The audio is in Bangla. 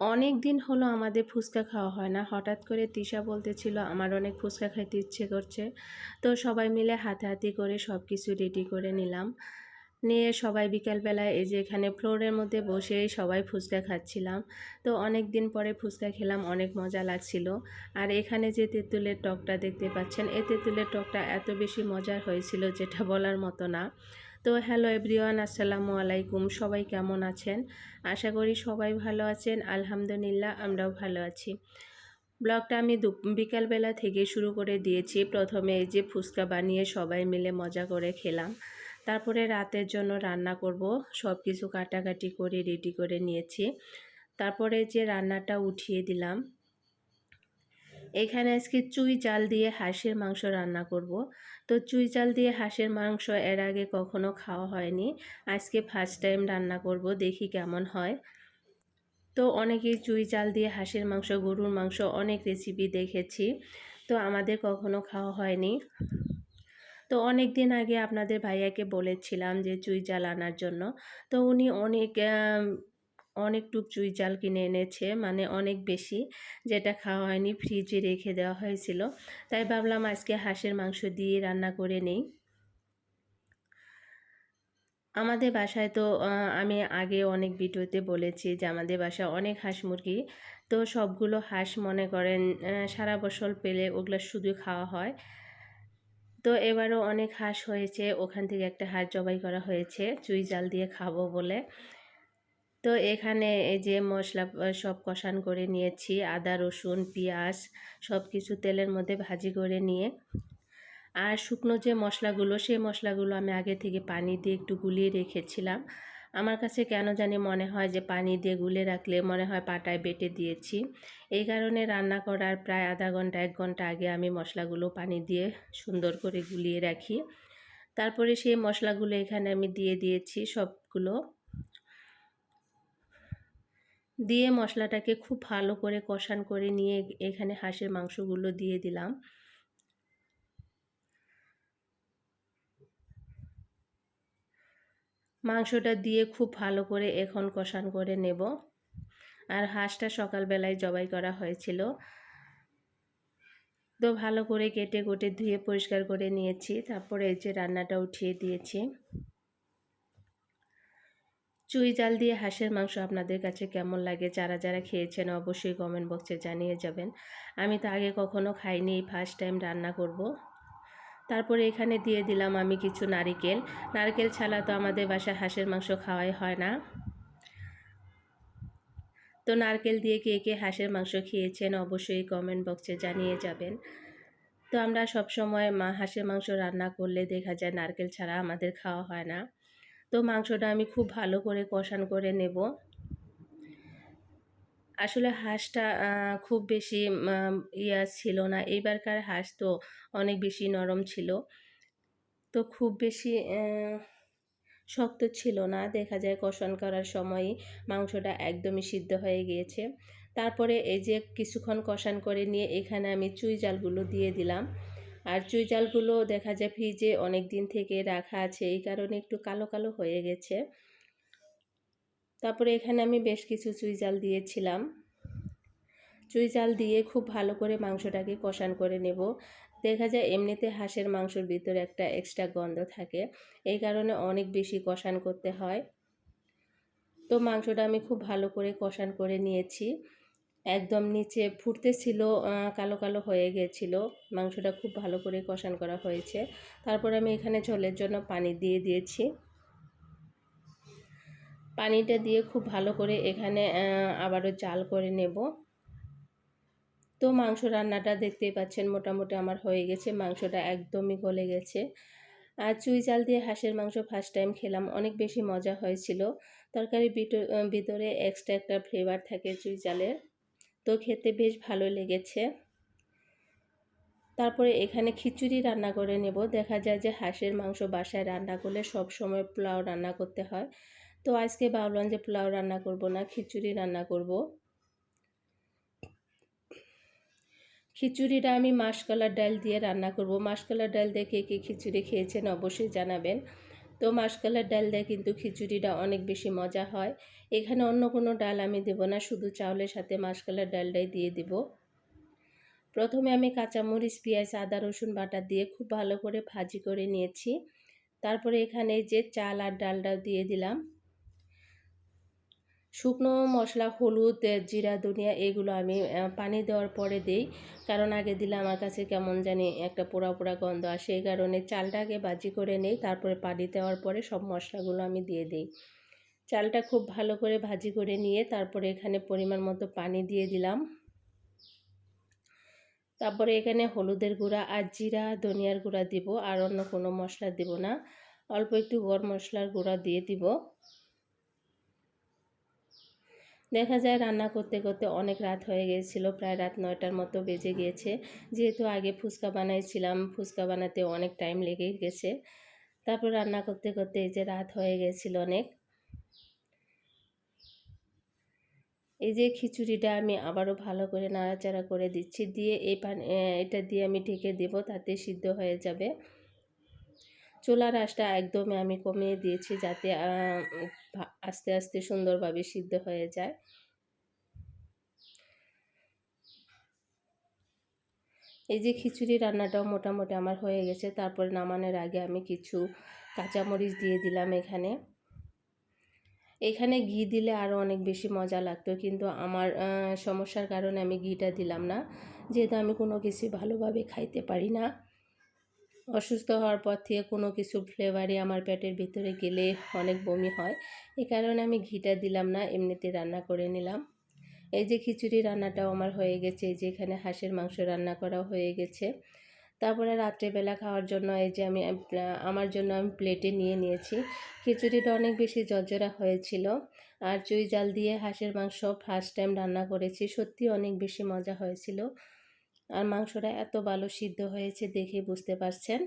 অনেক দিন হলো আমাদের ফুচকা খাওয়া হয় না। হঠাৎ করে তিশা বলতেছিল, আমার অনেক ফুচকা খাইতে ইচ্ছে করছে। তো সবাই মিলে হাতাহাতি করে সব কিছু রেডি করে নিলাম। নিয়ে সবাই বিকালবেলায় এই যে এখানে ফ্লোরের মধ্যে বসে সবাই ফুচকা খাচ্ছিলাম। তো অনেক দিন পরে ফুচকা খেলাম, অনেক মজা লাগছিল। আর এখানে যে তেঁতুলের টকটা দেখতে পাচ্ছেন, এই তেঁতুলের টকটা এত বেশি মজার হয়েছিল যেটা বলার মতো না। তো হ্যালো এভরিওয়ান, আসসালামু আলাইকুম। সবাই কেমন আছেন? আশা করি সবাই ভালো আছেন। আলহামদুলিল্লাহ, আমরাও ভালো আছি। ব্লগটা আমি বিকালবেলা থেকে শুরু করে দিয়েছি। প্রথমে এই যে ফুচকা বানিয়ে সবাই মিলে মজা করে খেলাম। তারপরে রাতের জন্য রান্না করব। সব কিছু কাটাকাটি করে রেডি করে নিয়েছি। তারপরে যে রান্নাটা উঠিয়ে দিলাম। এখানে আজকে চুই চাল দিয়ে হাঁসের মাংস রান্না করব। তো চুই চাল দিয়ে হাঁসের মাংস এর আগে কখনো খাওয়া হয়নি। আজকে ফার্স্ট টাইম রান্না করব, দেখি কেমন হয়। তো অনেকেই চুই চাল দিয়ে হাঁসের মাংস, গরুর মাংস অনেক রেসিপি দেখেছি। তো আমাদের কখনো খাওয়া হয়নি। তো অনেক দিন আগে আপনাদের ভাইয়াকে বলেছিলাম যে চুই চাল আনার জন্য। তো উনি অনেক অনেক টুক চুই চাল কিনে এনেছে মানে অনেক বেশি, যেটা খাওয়া হয়নি ফ্রিজে রেখে দেওয়া হয়েছিল। তাই ভাবলাম আজকে হাঁসের মাংস দিয়ে রান্না করে নেই। আমাদের বাসায় তো আমি আগে অনেক ভিডিওতে বলেছি যে আমাদের বাসায় অনেক হাঁস মুরগি। তো সবগুলো হাঁস মনে করেন সারা বছর পেলে ওগুলো শুধু খাওয়া হয়। তো এবারও অনেক হাঁস হয়েছে, ওখান থেকে একটা হাঁস জবাই করা হয়েছে, চুই জাল দিয়ে খাব বলে। তো এখানে এই যে মশলা সব কষান করে নিয়েছি। আদা, রসুন, পেঁয়াজ সব কিছু তেলের মধ্যে ভাজি করে নিয়ে। আর শুকনো যে মশলাগুলো, সেই মশলাগুলো আমি আগে থেকে পানি দিয়ে একটু গুলিয়ে রেখেছিলাম। আমার কাছে কেন জানি মনে হয় যে পানি দিয়ে গুলে রাখলে মনে হয় পাটায় বেটে দিয়েছি। এই কারণে রান্না করার প্রায় আধা ঘণ্টা, এক ঘণ্টা আগে আমি মশলাগুলো পানি দিয়ে সুন্দর করে গুলিয়ে রাখি। তারপরে সেই মশলাগুলো এখানে আমি দিয়ে দিয়েছি সবগুলো। দিয়ে মশলাটাকে খুব ভালো করে কষান করে নিয়ে এখানে হাঁসের মাংসগুলো দিয়ে দিলাম। মাংসটা দিয়ে খুব ভালো করে এখন কষান করে নেব। আর হাঁসটা সকালবেলায় জবাই করা হয়েছিল। তো ভালো করে কেটে কুটে ধুয়ে পরিষ্কার করে নিয়েছি। তারপরে এই যে রান্নাটা উঠিয়ে দিয়েছি। চুই জাল দিয়ে হাঁসের মাংস আপনাদের কাছে কেমন লাগে, যারা যারা খেয়েছেন অবশ্যই কমেন্ট বক্সে জানিয়ে যাবেন। আমি তো আগে কখনো খাইনি এই ফার্স্ট টাইম রান্না করব। তারপরে এখানে দিয়ে দিলাম আমি কিছু নারিকেল। নারকেল ছাড়া তো আমাদের বাসায় হাঁসের মাংস খাওয়াই হয় না। তো নারকেল দিয়ে কে কে হাঁসের মাংস খেয়েছেন অবশ্যই কমেন্ট বক্সে জানিয়ে যাবেন। তো আমরা সব সময় মা হাঁসের মাংস রান্না করলে দেখা যায় নারকেল ছাড়া আমাদের খাওয়া হয় না। তো মাংসটা আমি খুব ভালো করে কষান করে নেব। আসলে হাঁসটা খুব বেশি ইয়া ছিল না। এইবারকার হাঁস তো অনেক বেশি নরম ছিল। তো খুব বেশি শক্ত ছিল না। দেখা যায় কষান করার সময় মাংসটা একদমই সিদ্ধ হয়ে গিয়েছে। তারপরে এই যে কিছুক্ষণ কষান করে নিয়ে এখানে আমি চুই জালগুলো দিয়ে দিলাম। আর চুই জালগুলো দেখা যায় ফ্রিজে অনেক দিন থেকে রাখা আছে, এই কারণে একটু কালো কালো হয়ে গেছে। তারপরে এখানে আমি বেশ কিছু চুই জাল দিয়েছিলাম। চুই জাল দিয়ে খুব ভালো করে মাংসটাকে কষান করে নেব। দেখা যায় এমনিতে হাঁসের মাংসর ভিতরে একটা এক্সট্রা গন্ধ থাকে, এই কারণে অনেক বেশি কষান করতে হয়। তো মাংসটা আমি খুব ভালো করে কষান করে নিয়েছি। একদম নিচে ফুটতেছিল কালো কালো হয়ে গেছিল। মাংসটা খুব ভালো করে কষান করা হয়েছে। তারপর আমি এখানে ঝোলের জন্য পানি দিয়ে দিয়েছি। পানিটা দিয়ে খুব ভালো করে এখানে আবারও জাল করে নেব। তো মাংস রান্নাটা দেখতেই পাচ্ছেন মোটামুটি আমার হয়ে গেছে। মাংসটা একদমই গলে গেছে। আর চুই চাল দিয়ে হাঁসের মাংস ফার্স্ট টাইম খেলাম। অনেক বেশি মজা হয়েছিল। তরকারির ভিতরে এক্সট্রা একটা ফ্লেভার থাকে চুই চালের। তো খেতে বেশ ভালো লেগেছে। তারপরে এখানে খিচুড়ি রান্না করে নেব। দেখা যায় যে হাঁসের মাংস বাসায় রান্না করলে সব সময় পোলাও রান্না করতে হয়। তো আজকে ভাবলাম যে পোলাও রান্না করব না, খিচুড়ি রান্না করব। খিচুড়িটা আমি মাসকলার ডাল দিয়ে রান্না করব। মাসকলার ডাল দিয়ে কে কে খিচুড়ি খেয়েছেন অবশ্যই জানাবেন। তো মাসকালার ডাল দেয় কিন্তু খিচুড়িটা অনেক বেশি মজা হয়। এখানে অন্য কোনো ডাল আমি দেব না, শুধু চাউলের সাথে মাসকালার ডালটাই দিয়ে দেব। প্রথমে আমি কাঁচামরিচ, পেঁয়াজ, আদা, রসুন বাটা দিয়ে খুব ভালো করে ভাজি করে নিয়েছি। তারপরে এখানে যে চাল আর ডালটা দিয়ে দিলাম। শুকনো মশলা, হলুদ জিরা, ধনিয়া এগুলো আমি পানি দেওয়ার পরে দিই। কারণ আগে দিলে আমার কাছে কেমন জানি একটা পোড়া পোড়া গন্ধ আসে। এই কারণে চালটাকে বাজি করে নেই, তারপরে পানি দেওয়ার পরে সব মশলাগুলো আমি দিয়ে দিই। চালটা খুব ভালো করে ভাজি করে নিয়ে তারপরে এখানে পরিমাণ মতো পানি দিয়ে দিলাম। তারপরে এখানে হলুদের গুঁড়া আর জিরা, ধনিয়ার গুঁড়া দিব, আর অন্য কোনো মশলা দিব না। অল্প একটু গরম মশলার গুঁড়া দিয়ে দিব। দেখা যায় রান্না করতে করতে অনেক রাত হয়ে গিয়েছিল প্রায় রাত নয়টার মতো বেজে গিয়েছে। যেহেতু আগে ফুচকা বানাইছিলাম, ফুচকা বানাতে অনেক টাইম লেগে গেছে। তারপর রান্না করতে করতে এই যে রাত হয়ে গেছিল অনেক। এই যে খিচুড়িটা আমি আবারও ভালো করে নাড়াচাড়া করে দিচ্ছি, দিয়ে এই পানি এটা দিয়ে আমি ঢেকে দেব, তাতে সিদ্ধ হয়ে যাবে। চুলার আঁচটা একদমই আমি কমিয়ে দিয়েছি যাতে আস্তে আস্তে সুন্দরভাবে সিদ্ধ হয়ে যায়। এই যে খিচুড়ি রান্নাটাও মোটামুটি আমার হয়ে গেছে। তারপরে নামানোর আগে আমি কিছু কাঁচামরিচ দিয়ে দিলাম এখানে। এখানে ঘি দিলে আরও অনেক বেশি মজা লাগতো, কিন্তু আমার সমস্যার কারণে আমি ঘিটা দিলাম না। যেহেতু আমি কোনো কিছু ভালোভাবে খাইতে পারি না। অসুস্থ হওয়ার পর থেকে কোনো কিছু ফ্লেভারই আমার পেটের ভিতরে গেলে অনেক বমি হয়। এই কারণে আমি ঘিটা দিলাম না, এমনিতে রান্না করে নিলাম। এই যে খিচুড়ি রান্নাটাও আমার হয়ে গেছে, এই যে এখানে হাঁসের মাংস রান্না করা হয়ে গেছে। তারপরে রাত্রেবেলা খাওয়ার জন্য এই যে আমি, আমার জন্য আমি প্লেটে নিয়ে নিয়েছি। খিচুড়িটা অনেক বেশি জর্জরা হয়েছিল। আর চুই জাল দিয়ে হাঁসের মাংস ফার্স্ট টাইম রান্না করেছি সত্যি অনেক বেশি মজা হয়েছিল। আর মাংসটা এত ভালো সিদ্ধ হয়েছে দেখে বুঝতে পারছেন?